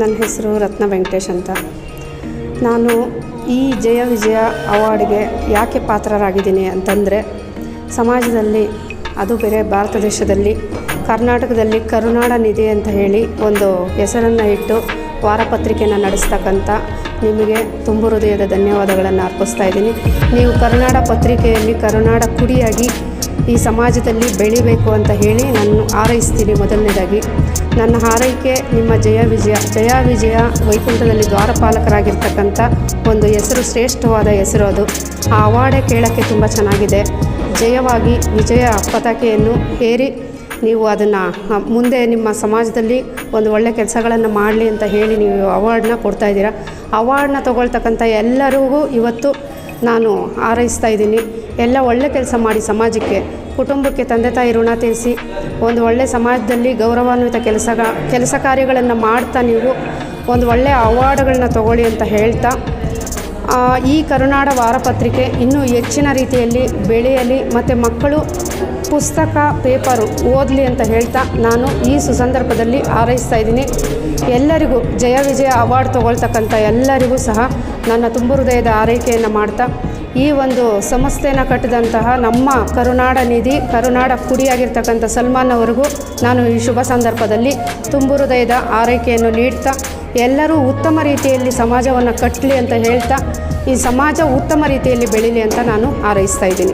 ನನ್ನ ಹೆಸರು ರತ್ನ ವೆಂಕಟೇಶ್ ಅಂತ. ನಾನು ಈ ಜಯ ವಿಜಯ ಅವಾರ್ಡ್ಗೆ ಯಾಕೆ ಪಾತ್ರರಾಗಿದ್ದೀನಿ ಅಂತಂದರೆ, ಸಮಾಜದಲ್ಲಿ, ಅದು ಬೇರೆ ಭಾರತ ದೇಶದಲ್ಲಿ, ಕರ್ನಾಟಕದಲ್ಲಿ ಕರುನಾಡ ನಿಧಿ ಅಂತ ಹೇಳಿ ಒಂದು ಹೆಸರನ್ನು ಇಟ್ಟು ವಾರಪತ್ರಿಕೆಯನ್ನು ನಡೆಸ್ತಕ್ಕಂಥ ನಿಮಗೆ ತುಂಬು ಹೃದಯದ ಧನ್ಯವಾದಗಳನ್ನು ಅರ್ಪಿಸ್ತಾ ಇದ್ದೀನಿ. ನೀವು ಕರುನಾಡ ಪತ್ರಿಕೆಯಲ್ಲಿ ಕರುನಾಡ ಕುಡಿಯಾಗಿ ಈ ಸಮಾಜದಲ್ಲಿ ಬೆಳಿಬೇಕು ಅಂತ ಹೇಳಿ ನಾನು ಹಾರೈಸ್ತೀನಿ ಮೊದಲನೇದಾಗಿ. ನನ್ನ ಹಾರೈಕೆ ನಿಮ್ಮ ಜಯ ವಿಜಯ. ಜಯ ವಿಜಯ ವೈಕುಂಠದಲ್ಲಿ ದ್ವಾರಪಾಲಕರಾಗಿರ್ತಕ್ಕಂಥ ಒಂದು ಹೆಸರು, ಶ್ರೇಷ್ಠವಾದ ಹೆಸರು ಅದು. ಆ ಅವಾರ್ಡೆ ಕೇಳೋಕ್ಕೆ ತುಂಬ ಚೆನ್ನಾಗಿದೆ. ಜಯವಾಗಿ ವಿಜಯ ಪತಾಕೆಯನ್ನು ಹೇರಿ ನೀವು ಅದನ್ನು ಮುಂದೆ ನಿಮ್ಮ ಸಮಾಜದಲ್ಲಿ ಒಂದು ಒಳ್ಳೆ ಕೆಲಸಗಳನ್ನು ಮಾಡಲಿ ಅಂತ ಹೇಳಿ ನೀವು ಅವಾರ್ಡನ್ನ ಕೊಡ್ತಾಯಿದ್ದೀರಾ ಅವಾರ್ಡನ್ನ ತೊಗೊಳ್ತಕ್ಕಂಥ ಎಲ್ಲರಿಗೂ ಇವತ್ತು ನಾನು ಹಾರೈಸ್ತಾ ಇದ್ದೀನಿ. ಎಲ್ಲ ಒಳ್ಳೆ ಕೆಲಸ ಮಾಡಿ ಸಮಾಜಕ್ಕೆ, ಕುಟುಂಬಕ್ಕೆ ತಂದೆ ತಾಯಿ ಋಣ ತೀರಿಸಿ ಒಂದು ಒಳ್ಳೆ ಸಮಾಜದಲ್ಲಿ ಗೌರವಾನ್ವಿತ ಕೆಲಸ ಕೆಲಸ ಕಾರ್ಯಗಳನ್ನು ಮಾಡ್ತಾ ನೀವು ಒಂದು ಒಳ್ಳೆಯ ಅವಾರ್ಡ್ಗಳನ್ನ ತಗೊಳ್ಳಿ ಅಂತ ಹೇಳ್ತಾ ಈ ಕರುನಾಡ ವಾರಪತ್ರಿಕೆ ಇನ್ನೂ ಹೆಚ್ಚಿನ ರೀತಿಯಲ್ಲಿ ಬೆಳೆಯಲಿ ಮತ್ತು ಮಕ್ಕಳು ಪುಸ್ತಕ, ಪೇಪರು ಓದಲಿ ಅಂತ ಹೇಳ್ತಾ ನಾನು ಈ ಸುಸಂದರ್ಭದಲ್ಲಿ ಹಾರೈಸ್ತಾ ಇದ್ದೀನಿ. ಎಲ್ಲರಿಗೂ ಜಯ ವಿಜಯ ಅವಾರ್ಡ್ ತಗೊಳ್ತಕ್ಕಂಥ ಎಲ್ಲರಿಗೂ ಸಹ ನನ್ನ ತುಂಬು ಹೃದಯದ ಆರೈಕೆಯನ್ನು ಮಾಡ್ತಾ ಈ ಒಂದು ಸಂಸ್ಥೆನ ಕಟ್ಟಿದಂತಹ ನಮ್ಮ ಕರುನಾಡ ನಿಧಿ, ಕರುನಾಡ ಕುಡಿಯಾಗಿರ್ತಕ್ಕಂಥ ಸಲ್ಮಾನ್ ಅವರಿಗೂ ನಾನು ಈ ಶುಭ ಸಂದರ್ಭದಲ್ಲಿ ತುಂಬು ಹೃದಯದ ಆರೈಕೆಯನ್ನು ನೀಡ್ತಾ, ಎಲ್ಲರೂ ಉತ್ತಮ ರೀತಿಯಲ್ಲಿ ಸಮಾಜವನ್ನು ಕಟ್ಟಲಿ ಅಂತ ಹೇಳ್ತಾ, ಈ ಸಮಾಜ ಉತ್ತಮ ರೀತಿಯಲ್ಲಿ ಬೆಳೀಲಿ ಅಂತ ನಾನು ಹಾರೈಸ್ತಾ ಇದ್ದೀನಿ.